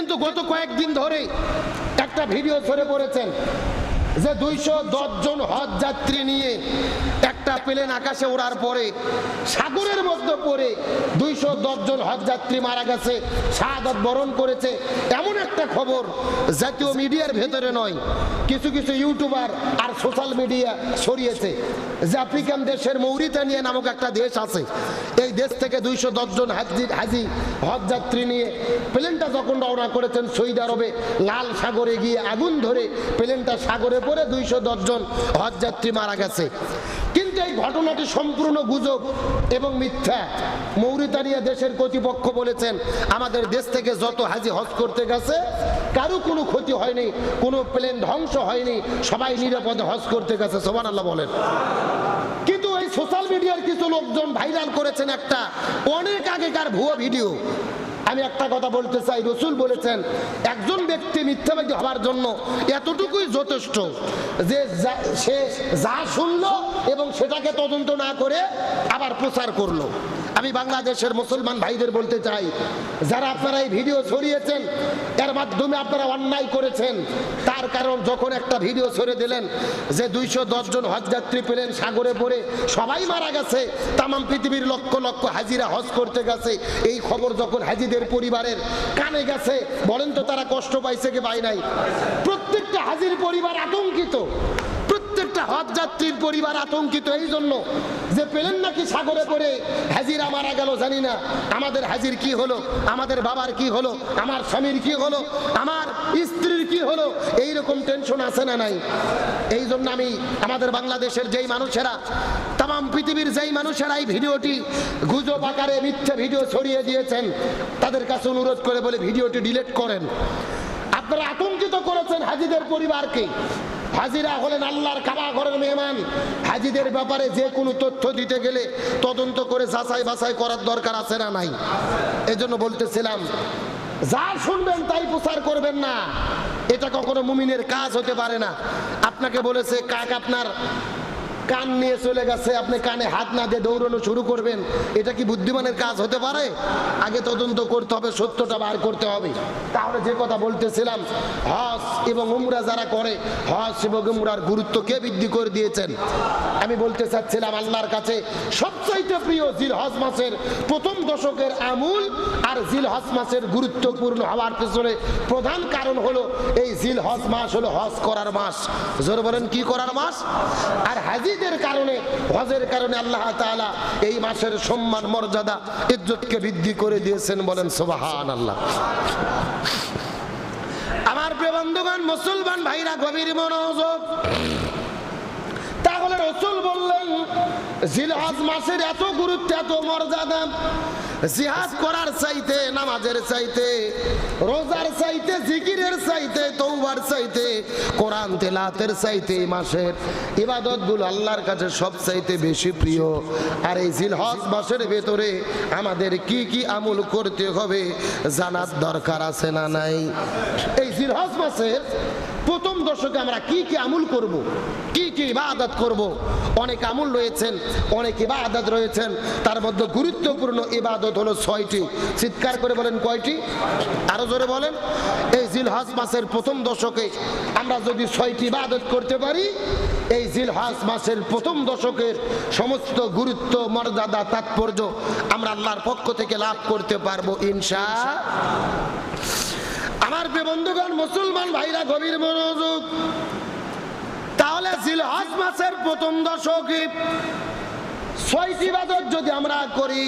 কিন্তু গত কয়েকদিন ধরে একটা ভিডিও ছড়ে পড়েছেন যে দুইশ দশ জন হজ যাত্রী নিয়ে একটা প্লেন আকাশে ওড়ার পরে, সাগরের মধ্যে পড়ে দুইশো জন হজ যাত্রী মারা গেছে শাহাদত বরণ করেছে। এমন একটা খবর জাতীয় মিডিয়ার ভেতরে নয়, কিছু কিছু ইউটিউবার আর সোশ্যাল মিডিয়া ছড়িয়েছে যে আফ্রিকান দেশের মৌরিতানিয়া নামক একটা দেশ আছে। এই দেশ থেকে দুইশো জন হাজি হাজি, হজ যাত্রী নিয়ে প্লেনটা যখন রওনা করেছেন সৌদি আরবে, লাল সাগরে গিয়ে আগুন ধরে প্লেনটা সাগরে পড়ে দুইশো জন হজ যাত্রী মারা গেছে। এই ঘটনাটি সম্পূর্ণ গুজব এবং মিথ্যা মৌরিতানিয়া দেশের কর্তৃপক্ষ বলেছেন, আমাদের দেশ থেকে যত হাজি হজ করতে গেছে, কারও কোনো ক্ষতি হয়নি, কোনো প্লেন ধ্বংস হয়নি, সবাই নিরাপদে হজ করতে গেছে সোমান আল্লাহ বলেন। কিন্তু এই সোশ্যাল মিডিয়ার কিছু লোকজন ভাইরাল করেছেন একটা, অনেক আগেকার ভুয়া ভিডিও আমি একটা কথা বলতে চাই। রসুল বলেছেন, একজন ব্যক্তি মিথ্যাবাদী হওয়ার জন্য এতটুকুই যথেষ্ট যে সে যা শুনলো এবং সেটাকে তদন্ত না করে আবার প্রচার করল। আমি বাংলাদেশের মুসলমান ভাইদের বলতে চাই, যারা আপনারা এই ভিডিও ছড়িয়েছেন, এর মাধ্যমে আপনারা অন্যায় করেছেন, তার কারণ যখন একটা ভিডিও ছড়ে দিলেন যে দুইশো জন হজযাত্রী পেলেন, সাগরে পড়ে সবাই মারা গেছে তাম পৃথিবীর লক্ষ লক্ষ হাজিরা হজ করতে গেছে, এই খবর যখন হাজিদের পরিবারের কানে গেছে, বলেন তো তারা কষ্ট পাইছে কি পায় নাই? প্রত্যেকটা হাজির পরিবার আতঙ্কিত। প্রত্যেকটা হজ যাত্রীর পরিবার আতঙ্কিত এই জন্য যে পেলেন নাকি সাগরে পড়ে, হাজিরা মারা গেল, জানি না। আমাদের হাজির কি হলো? আমাদের বাবার কি হলো? আমার স্বামীর কি হলো? আমার স্ত্রীর কি হলো? এই রকম টেনশন আছে না নাই? এই জন্য আমি আমাদের বাংলাদেশের যেই মানুষেরা, তাম, পৃথিবীর যেই মানুষেরা এই ভিডিওটি গুজব আকারে মিথ্যে ভিডিও ছড়িয়ে দিয়েছেন, তাদের কাছে অনুরোধ করে বলে ভিডিওটি ডিলিট করেন। আপনারা আতঙ্কিত করেছেন হাজিদের পরিবারকে। হাজিরা হলেন আল্লাহর কাবা ঘরের মেহমান। হাজিদের ব্যাপারে যে কোনো তথ্য দিতে গেলে তদন্ত করে যাচাই বাছাই করার দরকার আছে না নাই? এজন্য বলতেছিলাম, যা শুনবেন তাই প্রচার করবেন না। এটা কখনো মুমিনের কাজ হতে পারে না। আপনাকে বলেছে, কাক আপনার কান নিয়ে চলে গেছে, আপনি কানে হাত না দিয়ে দৌড়ানো শুরু করবেন। এটা কি বুদ্ধিমানের কাজ হতে পারে? আগে তদন্ত করতে হবে, সত্যটা বার করতে হবে। তাহলে যে কথা বলতেছিলাম, হজ এবং উমরা যারা করে, হজ এবং উমরার গুরুত্ব কে বৃদ্ধি করে দিয়েছেন? আমি বলতে চাচ্ছিলাম আল্লাহর কাছে, সবচাইতে প্রিয় জিল হজ মাসের প্রথম দশকের আমূল আর জিল হজ মাসের গুরুত্বপূর্ণ হওয়ার পেছনে প্রধান কারণ হলো, এই জিল হজ মাস হলো হজ করার মাস। জোর বলেন, কি করার মাস? আর হাজিদের কারণে, হজের কারণে আল্লাহ তালা এই মাসের সম্মান, মর্যাদা, ইজ্জতকে বৃদ্ধি করে দিয়েছেন বলেন সোবাহান আল্লাহ আমার প্রিয় বন্ধুগণ, মুসলমান ভাইরা, গভীর মনোযোগ। তাহলে রসুল বললেন, জিলহজ মাসের এত গুরুত্ব, এত মর্যাদা জিহাদ করার চাইতে, নামাজের চাইতে, রোজার চাইতে, জিকিরের চাইতে তৌবার চাইতে, কোরআন তেলাতের চাইতে মাসের ইবাদতগুলো আল্লাহর কাছে সব চাইতে বেশি প্রিয়। আর এই জিলহজ মাসের ভেতরে আমাদের কি কি আমল করতে হবে জানার দরকার আছে না নাই? এই জিলহজ মাসের প্রথম দশকে আমরা কি কি আমল করব। কি কি ইবাদত করব। অনেক আমল রয়েছেন, অনেক ইবাদত রয়েছেন, তার মধ্যে গুরুত্বপূর্ণ ইবাদত হলো ছয়টি চিৎকার করে বলেন কয়টি আরও জোরে বলেন এই জিলহাজ মাসের প্রথম দশকে আমরা যদি ছয়টি ইবাদত করতে পারি, এই জিলহাজ মাসের প্রথম দশকের সমস্ত গুরুত্ব, মর্যাদা, তাৎপর্য আমরা আল্লাহর পক্ষ থেকে লাভ করতে পারব, ইনশা আমার বন্ধুগণ মুসলমান ভাইরা গভীর মনোযোগ তাহলে জিলহজ মাসের প্রথম দশকে ছয়টি বাদত যদি আমরা করি,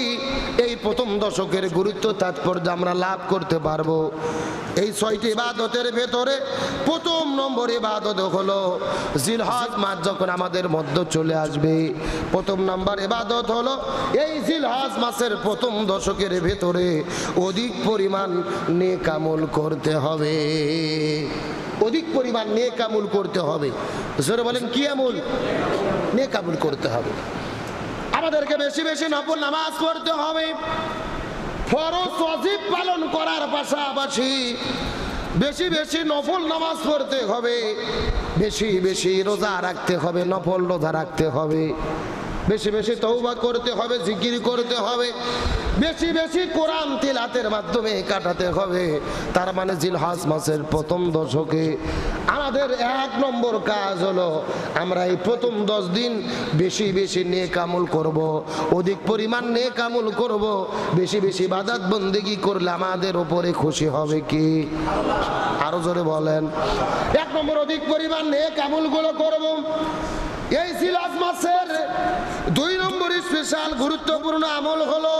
এই প্রথম দশকের গুরুত্ব তাৎপর্য আমরা লাভ করতে পারব। এই ছয়টি ইবাদতের ভেতরে প্রথম নম্বর ইবাদত হলো জিলহজ মাস যখন আমাদের মধ্য চলে আসবে। প্রথম নম্বর ইবাদত হলো এই জিলহজ মাসের প্রথম দশকের ভেতরে অধিক পরিমাণ নেকামল করতে হবে। অধিক পরিমাণ নেকামুল করতে হবে। জোরে বলেন, কি আমুল? নেকামুল করতে হবে। আমাদেরকে বেশি বেশি নফল নামাজ পড়তে হবে। ফরজ ওয়াজিব পালন করার পাশাপাশি বেশি বেশি নফল নামাজ পড়তে হবে। বেশি বেশি রোজা রাখতে হবে, নফল রোজা রাখতে হবে। বেশি বেশি তৌবা করতে হবে, জিকির করতে হবে বেশি বেশি কোরআন তিলাতের মাধ্যমে কাটাতে হবে তার মানে জিলহাস মাসের প্রথম দশকে আমাদের এক নম্বর কাজ হলো, আমরা এই প্রথম দশ দিন বেশি বেশি নিয়ে কামল করব। অধিক পরিমাণ নিয়ে কামল করব। বেশি বেশি বাদাত বন্দিগি করলে আমাদের ওপরে খুশি হবে কি আরও জোরে বলেন এক নম্বর অধিক পরিমাণ নিয়ে কামলগুলো করব। এই সিলাস মাসের স্পেশাল গুরুত্বপূর্ণ আমল হলো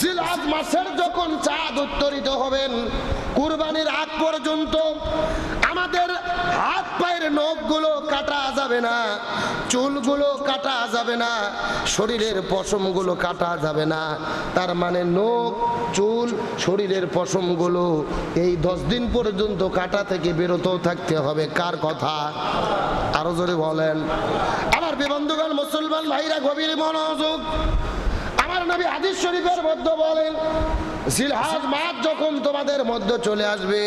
জিলাজ মাসের যখন চাঁদ উত্তরিত হবেন, কুরবানির আগ পর্যন্ত আমাদের হাত নখগুলো কাটা যাবে না, চুলগুলো কাটা যাবে না, শরীরের পশমগুলো কাটা যাবে না। তার মানে নখ, চুল, শরীরের পশমগুলো এই দশ দিন পর্যন্ত কাটা থেকে বেরোতেও থাকতে হবে। কার কথা? আরও জোরে বলেন। আমার বিবন্ধুগণ মুসলমান ভাইরা, গভীর মনোযোগ আমার নবী হাদিস শরীফের মধ্যে বলেন, জিলহাজ মাস যখন তোমাদের মধ্যে চলে আসবে,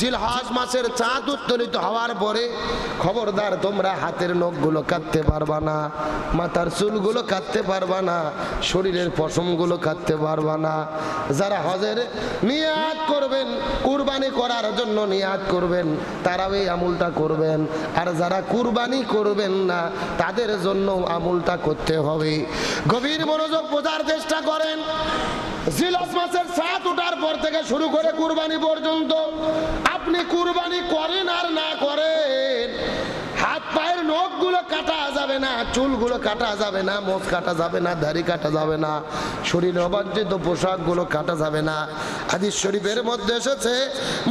জিলহাজ মাসের চাঁদ উত্তোলিত হওয়ার পরে খবরদার তোমরা হাতের নখগুলো কাটতে পারবা না, মাথার চুলগুলো কাটতে পারবা না, শরীরের পশমগুলো কাটতে পারবা না। যারা হজের নিয়াত করবেন, কুরবানি করার জন্য নিয়াত করবেন, তারাও এই আমুলটা করবেন। আর যারা কুরবানি করবেন না, তাদের জন্য আমুলটা করতে হবে। গভীর মনোযোগ বোঝার চেষ্টা করেন। জিলাস মাসের সাত ওঠার পর থেকে শুরু করে কুরবানি পর্যন্ত আপনি কুরবানি করেন আর না হাত পায়ের কাটা যাবে না, চুলগুলো কাটা যাবে না কাটা যাবে না, দাড়ি কাটা যাবে না, শরীর পোশাকগুলো কাটা যাবে না। হাদিস শরীফের মধ্যে এসেছে,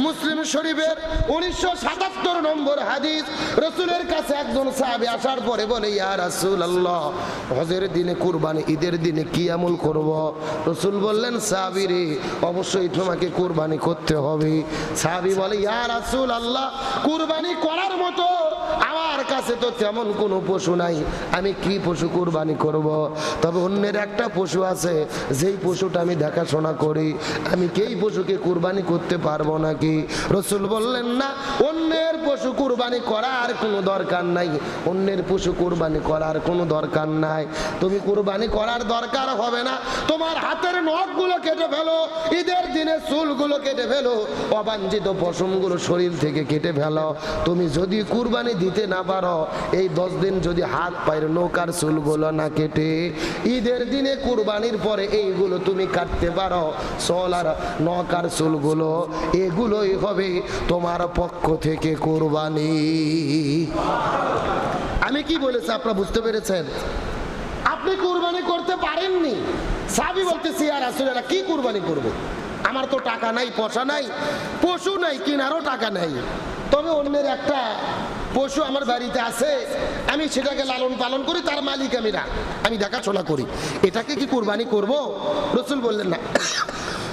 মুসলিম শরীফের উনিশশো সাতাত্তর নম্বর হাদিস। রসুলের কাছে একজন সাহাবি আসার পরে বলে, ইয়া রাসূল আল্লাহ হজের দিনে কুরবানি, ঈদের দিনে কি আমল করব? রসুল বললেন, সাহাবি রে, অবশ্যই তোমাকে কুরবানি করতে হবে। সাহাবি বলে, ইয়া রাসূল আল্লাহ কুরবানি করার মতো আমার কাছে তো তেমন কোনো পশু নাই। আমি কি পশু কুরবানি করব। তবে অন্যের একটা পশু আছে, যেই পশুটা আমি দেখাশোনা করি। আমি কেই পশুকে কুরবানি করতে পারব নাকি? রসুল বললেন, না, অন্যের পশু কুরবানি করার কোনো দরকার নাই। অন্যের পশু কুরবানি করার কোনো দরকার নাই। তুমি কুরবানি করার দরকার হবে না। তোমার হাতের নখগুলো কেটে ফেলো, ঈদের দিনে চুলগুলো কেটে ফেলো, অবাঞ্ছিত পশমগুলো শরীর থেকে কেটে ফেলো। তুমি যদি কুরবানি দিতে না পারো এই দশ দিন যদি হাত পায়ের নৌকার চুলগুলো না কেটে, ঈদের দিনে কুরবানির পরে এইগুলো তুমি কাটতে পারো। চল আর নৌকার চুলগুলো এগুলোই হবে তোমার পক্ষ থেকে কুরবানি। আমি কি বলেছি, আপনারা বুঝতে পেরেছেন? আপনি কুরবানি করতে পারেননি। সাবি বলতেছি আর আসলে কি কুরবানি করব। আমার তো টাকা নাই, পয়সা নাই, পশু নাই, কিনারও টাকা নাই। তবে অন্যের একটা পশু আমার বাড়িতে আছে, আমি সেটাকে লালন পালন করি, তার মালিক আমি না। আমি দেখাশোনা করি। এটাকে কি কুরবানি করব? রসুল বললেন না।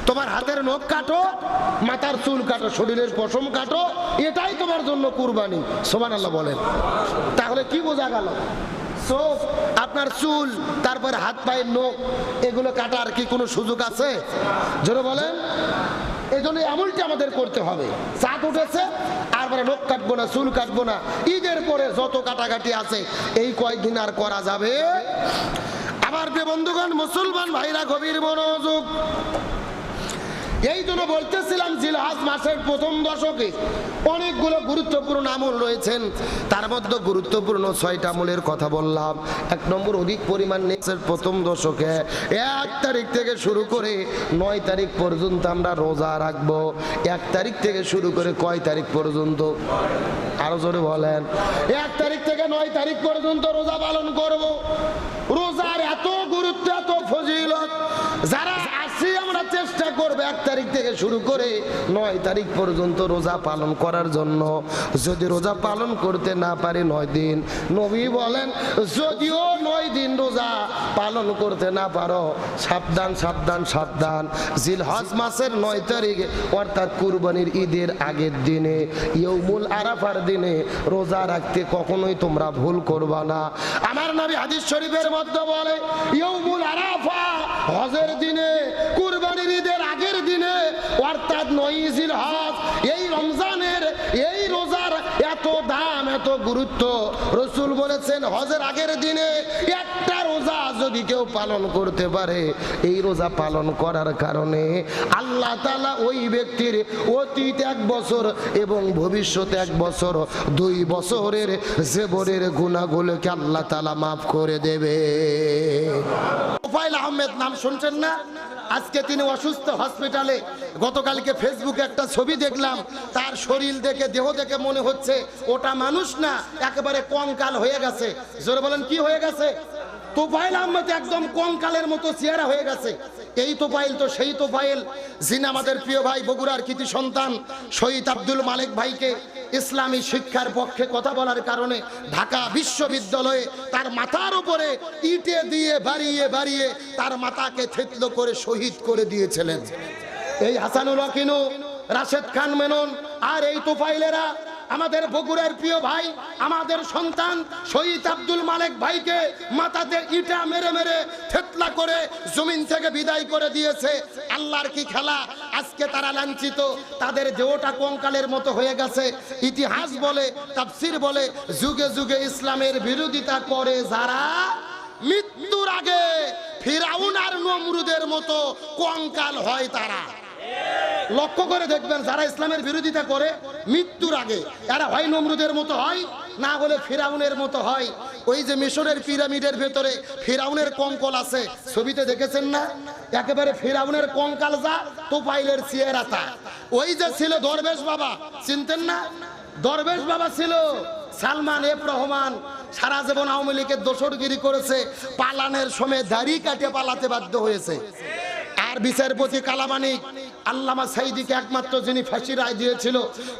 তোমার হাতের নখ কাটো, মাথার চুল কাটো, শরীরের পশম কাটো, এটাই তোমার জন্য কুরবানি। সোমান আল্লাহ বলেন। তাহলে কি বোঝা গেল? চোখ, আপনার চুল, তারপরে হাত, পায়ের নখ, এগুলো কাটার কি কোনো সুযোগ আছে? জোরে বলেন। এই জন্য এমনটি আমাদের করতে হবে। চাঁদ উঠেছে আর মানে নখ কাটবো না, চুল কাটবো না। ঈদের পরে যত কাটাকাটি আছে, এই কয়েকদিন আর করা যাবে। আমার প্রিয় বন্ধুগণ, মুসলমান ভাইরা, গভীর মনোযোগ এই জন্য বলতেছিলাম জিলহাজ মাসের প্রথম দশকে অনেকগুলো গুরুত্বপূর্ণ আমল রয়েছেন। তার মধ্যে গুরুত্বপূর্ণ ছয়টা আমলের কথা বললাম। এক নম্বর, অধিক পরিমাণ প্রথম দশকে। এক তারিখ থেকে শুরু করে নয় তারিখ পর্যন্ত আমরা রোজা রাখব। এক তারিখ থেকে শুরু করে কয় তারিখ পর্যন্ত? আরও জোরে বলেন। এক তারিখ থেকে নয় তারিখ পর্যন্ত রোজা পালন করব। রোজার এত গুরুত্ব, এত ফজিলত, যারা চেষ্টা করব এক তারিখ থেকে শুরু করে নয় তারিখ পর্যন্ত রোজা পালন করার জন্য। যদি রোজা পালন করতে না পারি নয় দিন, নবী বলেন, যদিও নয় দিন রোজা পালন করতে না পারো, সাবধান সাবধান সাবধান। জিলহজ মাসের নয় তারিখ, অর্থাৎ কুরবানির ঈদের আগের দিনে ইয়ৌমুল আরাফার দিনে রোজা রাখতে কখনোই তোমরা ভুল করবা না। আমার নবী হাদিস শরীফের মধ্যে বলে ইয়ৌমুল আরাফা, হজের দিনে কুরবানির দিনে নয় এই রমজানের, এই রোজার এত দাম, এত গুরুত্ব। রসুল বলেছেন, হজের আগের দিনে একটা রোজা যদি কেউ পালন করতে পারে, এই রোজা পালন করার কারণে আল্লাহ তালা ওই ব্যক্তির অতীত এক বছর এবং ভবিষ্যতে এক বছর, দুই বছরের জেবরের গুণাগুলোকে আল্লাহ তালা মাফ করে দেবে। তোফাইল আহমেদ নাম শুনছেন না? আজকে তিনি অসুস্থ হসপিটালে। গতকালকে ফেসবুকে একটা ছবি দেখলাম। তার শরীর দেখে, দেহ দেখে মনে হচ্ছে ওটা মানুষ না, একেবারে কঙ্কাল হয়ে গেছে। জোরে বলেন, কি হয়ে গেছে? তোফাইল আহমেদ একদম কঙ্কালের মতো চেহারা হয়ে গেছে। এই তো তোফাইল তো সেই তো তোফাইল যিনি আমাদের প্রিয় ভাই বগুড়ার কৃতি সন্তান শহীদ আব্দুল মালিক ভাইকে ইসলামী শিক্ষার পক্ষে কথা বলার কারণে ঢাকা বিশ্ববিদ্যালয়ে তার মাথার উপরে ইটে দিয়ে বাড়িয়ে বাড়িয়ে তার মাথাকে থেতল করে শহীদ করে দিয়েছিলেন। এই হাসানুল হকিনু, রাশেদ খান মেনন আর এই তোফাইলেরা আমাদের বগুড়ার প্রিয় ভাই, আমাদের সন্তান শহীদ আব্দুল মালিক ভাইকে মাথাতে ইটা মেরে মেরে থেতলা করে জমিন থেকে বিদায় করে দিয়েছে। আল্লাহর কি খেলা? আজকে তারা লাঞ্ছিত। তাদের দেহটা কঙ্কালের মতো হয়ে গেছে। ইতিহাস বলে, তাফসির বলে, যুগে যুগে ইসলামের বিরোধিতা করে যারা মৃত্যুর আগে ফিরাউন আর নমরুদের মতো কঙ্কাল হয় তারা। লক্ষ্য করে দেখবেন যারা ইসলামের বিরোধিতা করে, মৃত্যুর আগে। এরা হয় নমরুদের মতো হয়, না হলে ফিরাউনের মতো হয়। ওই যে মিশরের পিরামিডের ভেতরে ফিরাউনের কঙ্কল আছে, ছবিতে দেখেছেন না? একেবারে ফিরাউনের কঙ্কাল যা তোপাইলের চেয়ারা তা। ওই যে ছিল দরবেশ বাবা, চিনতেন না? দরবেশ বাবা ছিল সালমান এফ রহমান। সারা জীবন আওয়ামী লীগের দোসরগিরি করেছে, পালানের সময় দাড়ি কাটে পালাতে বাধ্য হয়েছে। আর বিচারপতি কালামানিক, আল্লামা সাইদিকে একমাত্র যিনি ফাঁসি রায় দিয়েছিল,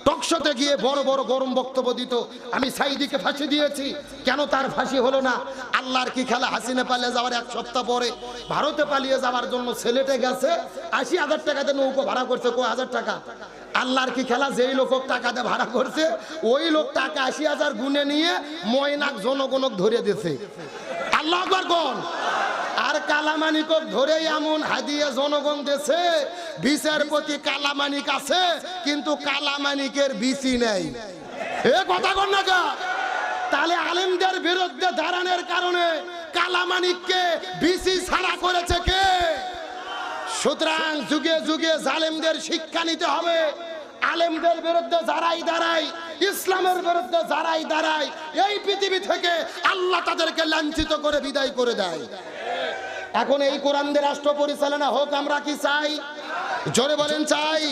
টকশোতে গিয়ে বড় বড় গরম বক্তব্য দিত, আমি সাইদিকে ফাঁসি দিয়েছি, কেন তার ফাঁসি হলো না? আল্লাহর কি খেলা হাসিনে পালিয়ে যাওয়ার এক সপ্তাহ পরে, ভারতে পালিয়ে যাওয়ার জন্য ছেলেটে গেছে, আশি হাজার টাকাতে নৌকো ভাড়া করছে কো হাজার টাকা? আল্লাহর কি খেলা, যেই লোক টাকাতে ভাড়া করছে, ওই লোক টাকা আশি হাজার গুনে নিয়ে ময়নাক জনগণক ধরে দিয়েছে। আল্লাহ আকবার কোন? আর কালামানিক ধরে এমন হাদিয়ে জনগণ দেশে বিচারপতি কালামানিক আছে, কিন্তু কালামানিকের বিসি নেই। এ কথা কর না তাহলে আলেমদের বিরুদ্ধে দাঁড়ানোর কারণে কালামানিককে বিসি ছাড়া করেছে কে? সুতরাং যুগে যুগে জালেমদের শিক্ষা নিতে হবে। আলেমদের বিরুদ্ধে যারাই দাঁড়ায়, ইসলামের বিরুদ্ধে যারাই দাঁড়ায়, এই পৃথিবী থেকে আল্লাহ তাদেরকে লাঞ্ছিত করে বিদায় করে দেয়। এখন এই কোরআন দিয়ে রাষ্ট্র পরিচালনা হোক, আমরা কি চাই? জোরে বলেন, চাই।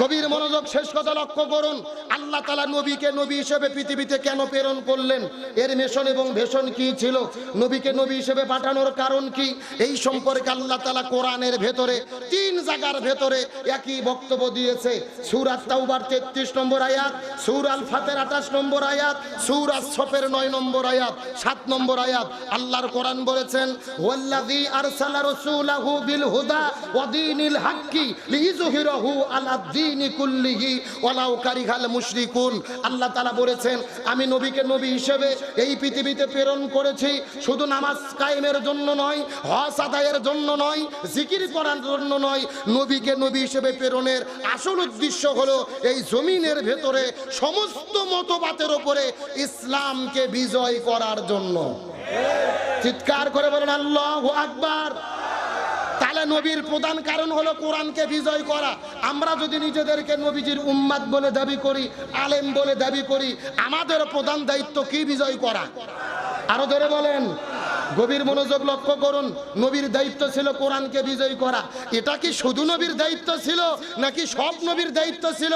গভীর মনোযোগ, শেষ কথা লক্ষ্য করুন। আল্লাহ তালা নবীকে নবী হিসেবে পৃথিবীতে কেন প্রেরণ করলেন? এর মেশন এবং ভেষণ কি ছিল? নবীকে নবী হিসেবে পাঠানোর কারণ কি? এই সম্পর্কে আল্লাহ তালা কোরআনের ভেতরে, তিন জায়গার ভেতরে একই বক্তব্য দিয়েছে। সুরাত তাওবার তেত্রিশ নম্বর আয়াত, সুর আল ফাতের আঠাশ নম্বর আয়াত, সুর আসফের নয় নম্বর আয়াত, সাত নম্বর আয়াত। আল্লাহর কোরআন বলেছেন, ওয়াল্লাযী আরসালা রাসূলাহু বিল হুদা ওয়া দীনিল হাক্কি লিইযহিরাহু আলা দ্বীনি কুল্লিহি ওয়ালাউ কারিহাল মুশরিকুন আল্লাহ তাআলা বলেছেন, আমি নবীকে নবী হিসেবে এই পৃথিবীতে প্রেরণ করেছি। শুধু নামাজ কায়েমের জন্য নয়, হজ আদায়ের জন্য নয়, জিকির করার জন্য নয়, নবীকে নবী হিসেবে প্রেরণের আসল উদ্দেশ্য হলো এই জমিনের ভেতরে সমস্ত মতবাদের ওপরে ইসলামকে বিজয় করার জন্য। চিৎকার করে বলেন, আল্লাহ আকবার! তাহলে নবীর প্রধান কারণ হলো কোরআনকে বিজয় করা। আমরা যদি নিজেদেরকে নবীজির উম্মাদ বলে দাবি করি, আলেম বলে দাবি করি, আমাদের প্রধান দায়িত্ব কি বিজয় করা? আরও ধরে বলেন। গভীর মনোযোগ লক্ষ্য করুন, নবীর দায়িত্ব ছিল কোরআনকে বিজয় করা। এটা কি শুধু নবীর দায়িত্ব ছিল, নাকি সব নবীর দায়িত্ব ছিল?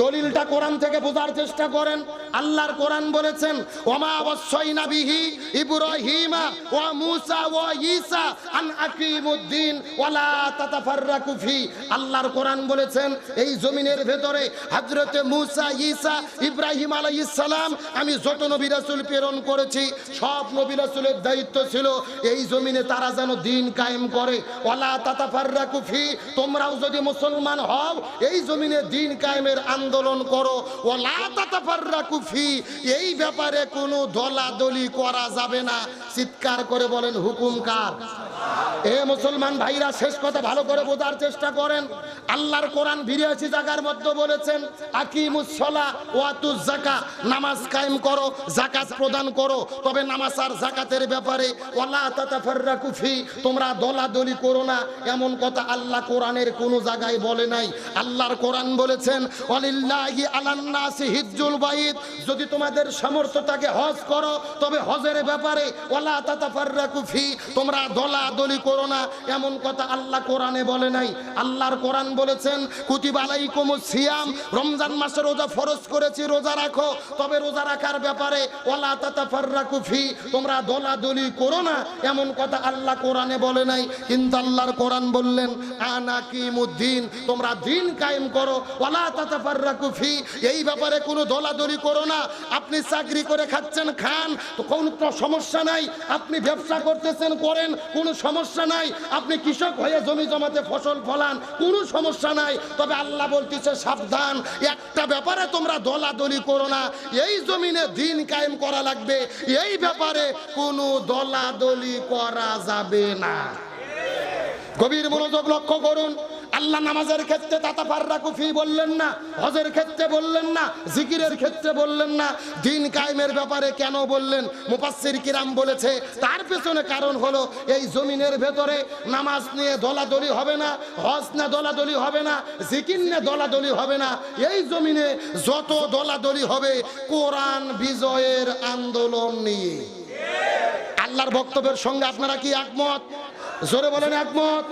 দলিলটা কোরআন থেকে বোঝার চেষ্টা করেন। আল্লাহর কোরআন বলেছেন, ওমা অবশ্যই নাবিহি ইব্রাহিমা ও মুসা ও ঈসা আন আকিমুদ্দিন ওয়ালা তাতাফাররাকু ফি। আল্লাহর কোরআন বলেছেন, এই জমিনের ভেতরে হযরতে মুসা, ঈসা, ইব্রাহিম আলাইহিস সালাম, আমি যত নবী রাসূল প্রেরণ করেছি, সব নবী রাসূলের দায়িত্ব ছিল এই জমিনে তারা যেন দিন কায়েম করে। ওয়ালা তাতাফাররাকু ফি, তোমরাও যদি মুসলমান হও, এই জমিনে দিন কায়েমের আন্দোলন করো। ও লাফি এই ব্যাপারে কোনো দলাদলি করা যাবে না। চিৎকার করে বলেন, হুকুম কার? এ মুসলমান ভাইরা, শেষ কথা ভালো করে বোঝার চেষ্টা করেন। আল্লাহর কোরআন বিরাশি জায়গার মধ্যে বলেছেন আকিমুসলা ওয়াতুজ জাকা নামাজ কায়েম করো, জাকাত প্রদান করো, তবে নামাজ আর জাকাতের ব্যাপারে, ওয়ালা তাতাফাররাকু ফি তোমরা দলাদলি করো না। এমন কথা আল্লাহ কোরআনের কোনো জায়গায় বলে নাই। আল্লাহর কোরআন বলেছেন, ওয়ালিল্লাহি আলান্নাসি হিজ্জুল বাইত যদি তোমাদের সামর্থ্য থাকে হজ করো, তবে হজের ব্যাপারে, ওয়ালা তাতাফাররাকু ফি তোমরা দলাদলি করো না। এমন কথা আল্লাহ কোরআনে বলে নাই। আল্লাহর কোরআন বলেছেন, কুতিবা কুমু সিয়াম, রমজান মাসে রোজা ফরজ করেছি, রোজা রাখো। তবে রোজা রাখার ব্যাপারে ওয়ালা তাতাফাররাকু ফি, তোমরা দলাদলি করো না। এমন কথা আল্লাহ কোরআনে বলে নাই। কিন্তু আল্লাহর কোরআন বললেন আনাকিমুদ্দিন তোমরা দিন কায়েম করো। ওয়ালা তাতাফাররাকু ফি, এই ব্যাপারে কোনো দলাদলি করো না। আপনি চাকরি করে খাচ্ছেন, খান। তো কোনো সমস্যা নাই। আপনি ব্যবসা করতেছেন, করেন। কোনো সমস্যা নাই। আপনি কৃষক হয়ে জমি জমাতে ফসল ফলান, কোনো সমস্যা নাই। তবে আল্লাহ বলতেছে, সাবধান। একটা ব্যাপারে তোমরা দলাদলি করো না। এই জমিনে দিন কায়েম করা লাগবে। এই ব্যাপারে কোনো দলাদলি করা যাবে না। গভীর মনোযোগ লক্ষ্য করুন। আল্লাহ নামাজের ক্ষেত্রে তাতা ফাররা কুফি বললেন না, হজের ক্ষেত্রে বললেন না, জিকিরের ক্ষেত্রে বললেন না, দিন কায়েমের ব্যাপারে কেন বললেন? মুপাসসির কিরাম বলেছে, তার পেছনে কারণ হলো এই জমিনের ভেতরে নামাজ নিয়ে দলাদলি হবে না, হজ না দলাদলি হবে না, জিকির নিয়ে দলাদলি হবে না, এই জমিনে যত দলাদলি হবে, কোরআন বিজয়ের আন্দোলন নিয়ে। আল্লাহর বক্তব্যের সঙ্গে আপনারা কি একমত? জোরে বলেন একমত?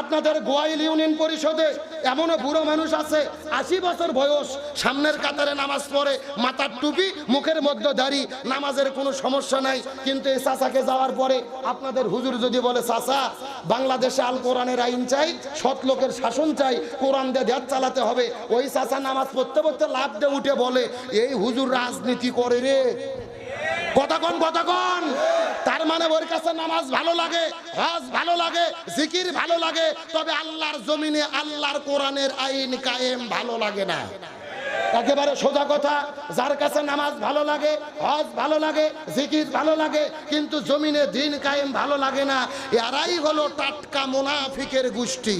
আপনাদের গোয়াইল ইউনিয়ন পরিষদে এমনও বুড়ো মানুষ আছে, আশি বছর বয়স, সামনের কাতারে নামাজ পড়ে, মাথার টুপি, মুখের মধ্যে দাড়ি, নামাজের কোনো সমস্যা নাই, কিন্তু এই চাচাকে যাওয়ার পরে আপনাদের হুজুর যদি বলে, চাচা, বাংলাদেশে আল কোরআনের আইন চাই, সৎ লোকের শাসন চাই, কোরআন দিয়ে দেশ চালাতে হবে। ওই চাচা নামাজ পড়তে পড়তে লাভ দিয়ে উঠে বলে, এই হুজুর রাজনীতি করে রে। কতক্ষণ কতক্ষণ তার মানে ওর কাছে নামাজ ভালো লাগে, হজ ভালো লাগে, জিকির ভালো লাগে, তবে আল্লাহর জমিনে আল্লাহর কোরআনের আইন কায়েম ভালো লাগে না। একেবারে সোজা কথা, যার কাছে নামাজ ভালো লাগে, হজ ভালো লাগে, জিকির ভালো লাগে, কিন্তু জমিনে দিন কায়েম ভালো লাগে না, এরাই হলো টাটকা মুনাফিকের গোষ্ঠী।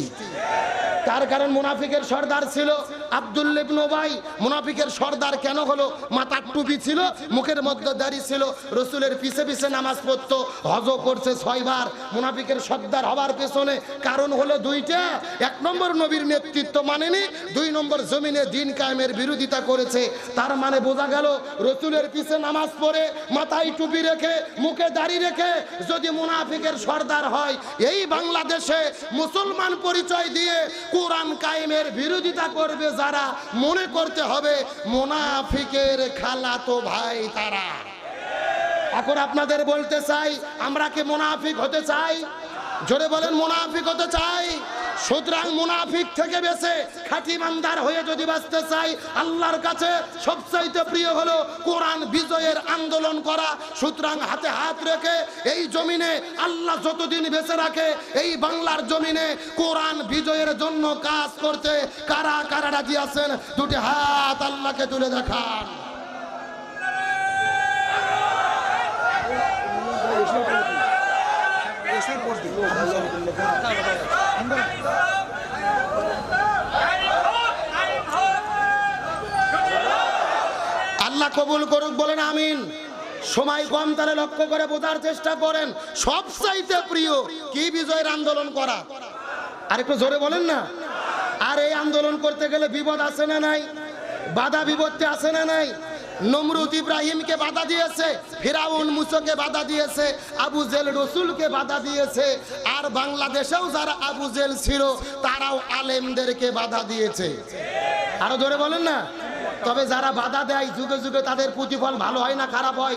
তার কারণ মুনাফিকের সর্দার ছিল আব্দুল্লেব নোবাই মুনাফিকের সর্দার কেন হলো? মাথার টুপি ছিল, মুখের মধ্যে দাড়ি ছিল, রসুলের পিছে পিছে নামাজ পড়তো হজ করছে ছয়বার মুনাফিকের সর্দার হবার পেছনে কারণ হলো দুইটা। এক নম্বর নবীর নেতৃত্ব মানেনি, দুই নম্বর জমিনে দিন কায়েমের বিরোধিতা করেছে। তার মানে বোঝা গেল, রসুলের পিছে নামাজ পড়ে মাথায় টুপি রেখে, মুখে দাড়ি রেখে যদি মুনাফিকের সর্দার হয়, এই বাংলাদেশে মুসলমান পরিচয় দিয়ে কোরআন কায়েমের বিরোধিতা করবে যারা, মনে করতে হবে, মুনাফিকের খালাতো ভাই তারা। এখন আপনাদের বলতে চাই, আমরা কি মুনাফিক হতে চাই? জোরে বলেন, মুনাফিক হতে চাই। সুতরাং মুনাফিক থেকে বেঁচে খাঁটি মান্দার হয়ে যদি বাঁচতে চাই, আল্লাহর কাছে সবচাইতে প্রিয় হলো কোরআন বিজয়ের আন্দোলন করা। সুতরাং হাতে হাত রেখে এই জমিনে আল্লাহ যতদিন বেঁচে রাখে, এই বাংলার জমিনে কোরআন বিজয়ের জন্য কাজ করতে কারা কারা রাজি আছেন? দুটি হাত আল্লাহকে তুলে দেখান। আল্লাহ কবুল করুক, বলেন আমিন। সময় কম, তাহলে লক্ষ্য করে বোঝার চেষ্টা করেন। সব চাইতে প্রিয় কি বিজয়ের আন্দোলন করা? আর একটু জোরে বলেন না। আর এই আন্দোলন করতে গেলে বিপদ আছে না নাই? বাধা বিপত্তি আছে না নাই? নমরুদ ইব্রাহিমকে বাধা দিয়েছে, ফিরাউন মুসোকে বাধা দিয়েছে, আবু জেল রসুলকে বাধা দিয়েছে, আর বাংলাদেশেও যারা আবু জেল ছিল, তারাও আলেমদেরকে বাধা দিয়েছে। আরও ধরে বলেন না? তবে যারা বাধা দেয়, যুগে যুগে তাদের প্রতিফল ভালো হয় না, খারাপ হয়?